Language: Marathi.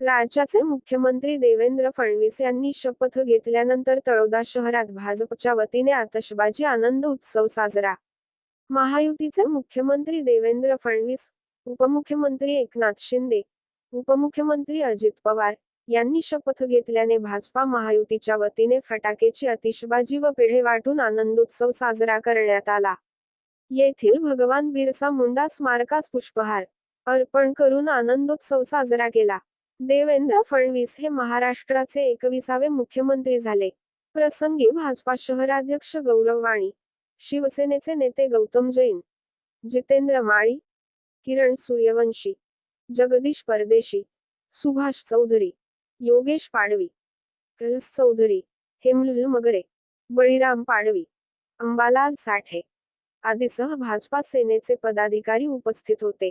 राज्याचे मुख्यमंत्री देवेंद्र फडणवीस यांनी शपथ घेतल्यानंतर तळोदा शहरात भाजपच्या वतीने आतषबाजी आनंद उत्सव साजरा. महायुतीचे मुख्यमंत्री देवेंद्र फडणवीस उपमुख्यमंत्री एकनाथ शिंदे उपमुख्यमंत्री अजित पवार यांनी शपथ घेतल्याने भाजपा महायुतीच्या वतीने फटाकेची अतिशबाजी व पेढे वाटून आनंदोत्सव साजरा करण्यात आला. येथील भगवान बिरसा मुंडा स्मारकास पुष्पहार अर्पण करून आनंदोत्सव साजरा केला. देवेंद्र फडणवीस हे महाराष्ट्राचे एकविसावे मुख्यमंत्री झाले. प्रसंगी भाजपा शहराध्यक्ष गौरव वाणी शिवसेनेचे नेते गौतम जैन जितेंद्र माळी किरण सूर्यवंशी जगदीश परदेशी सुभाष चौधरी योगेश पाडवी कलस चौधरी हेमलुल मगरे बळीराम पाडवी अंबालाल साठे आदीसह भाजपा सेनेचे पदाधिकारी उपस्थित होते.